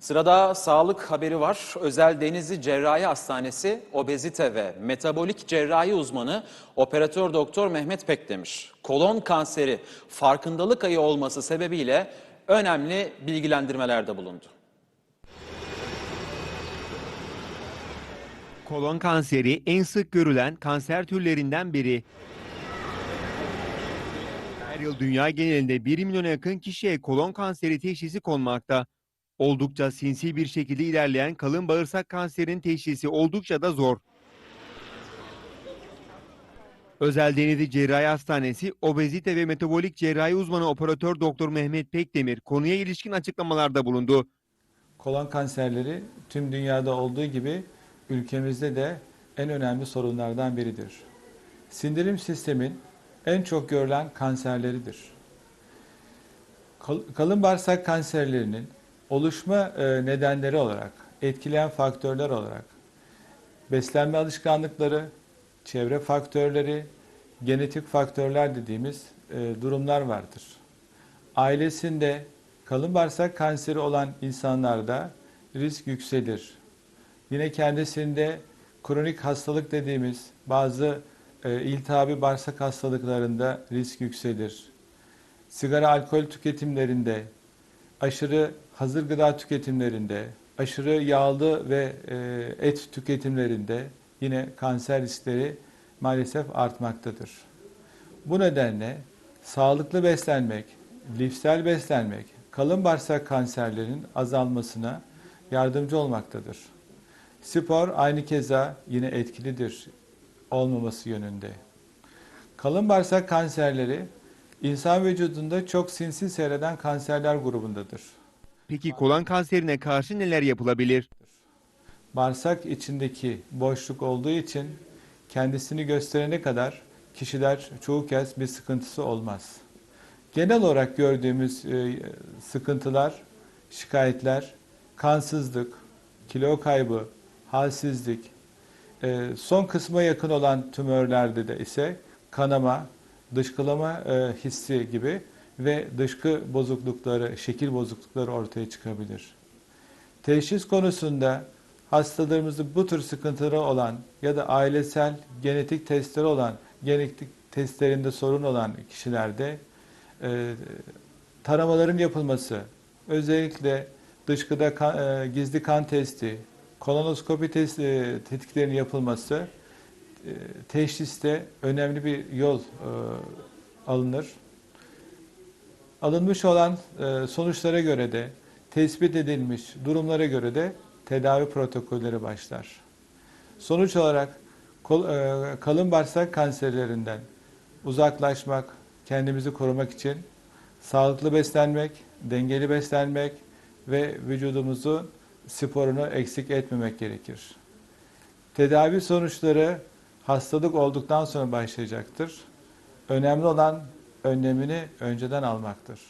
Sırada sağlık haberi var. Özel Denizli Cerrahi Hastanesi obezite ve metabolik cerrahi uzmanı operatör doktor Mehmet Pekdemir. Kolon kanseri farkındalık ayı olması sebebiyle önemli bilgilendirmelerde bulundu. Kolon kanseri en sık görülen kanser türlerinden biri. Her yıl dünya genelinde 1 milyona yakın kişiye kolon kanseri teşhisi konmakta. Oldukça sinsi bir şekilde ilerleyen kalın bağırsak kanserinin teşhisi oldukça da zor. Özel Denizli Cerrahi Hastanesi obezite ve metabolik cerrahi uzmanı operatör doktor Mehmet Pekdemir konuya ilişkin açıklamalarda bulundu. Kolon kanserleri tüm dünyada olduğu gibi ülkemizde de en önemli sorunlardan biridir. Sindirim sistemin en çok görülen kanserleridir. Kal- Kalın bağırsak kanserlerinin oluşma e, nedenleri olarak, etkileyen faktörler olarak beslenme alışkanlıkları, çevre faktörleri, genetik faktörler dediğimiz e, durumlar vardır. Ailesinde kalın bağırsak kanseri olan insanlarda risk yükselir. Yine kendisinde kronik hastalık dediğimiz bazı e, iltihabi bağırsak hastalıklarında risk yükselir. Sigara alkol tüketimlerinde, aşırı hazır gıda tüketimlerinde, aşırı yağlı ve e, et tüketimlerinde yine kanser riskleri maalesef artmaktadır. Bu nedenle sağlıklı beslenmek, lifsel beslenmek, kalın bağırsak kanserlerinin azalmasına yardımcı olmaktadır. Spor aynı keza yine etkilidir olmaması yönünde. Kalın bağırsak kanserleri insan vücudunda çok sinsi seyreden kanserler grubundadır. Peki kolon kanserine karşı neler yapılabilir? Bağırsak içindeki boşluk olduğu için kendisini gösterene kadar kişiler çoğu kez bir sıkıntısı olmaz. Genel olarak gördüğümüz e, sıkıntılar, şikayetler, kansızlık, kilo kaybı, halsizlik, e, son kısma yakın olan tümörlerde de ise kanama, dışkılama e, hissi gibi ve dışkı bozuklukları, şekil bozuklukları ortaya çıkabilir. Teşhis konusunda hastalarımızda bu tür sıkıntıları olan ya da ailesel genetik testleri olan, genetik testlerinde sorun olan kişilerde e, taramaların yapılması, özellikle dışkıda kan- e, gizli kan testi, kolonoskopi testi, e, tetkiklerinin yapılması e, teşhiste önemli bir yol e, alınır. Alınmış olan e, sonuçlara göre de tespit edilmiş durumlara göre de tedavi protokolleri başlar. Sonuç olarak e, kalın bağırsak kanserlerinden uzaklaşmak, kendimizi korumak için sağlıklı beslenmek, dengeli beslenmek ve vücudumuzu sporunu eksik etmemek gerekir. Tedavi sonuçları hastalık olduktan sonra başlayacaktır. Önemli olan önlemini önceden almaktır.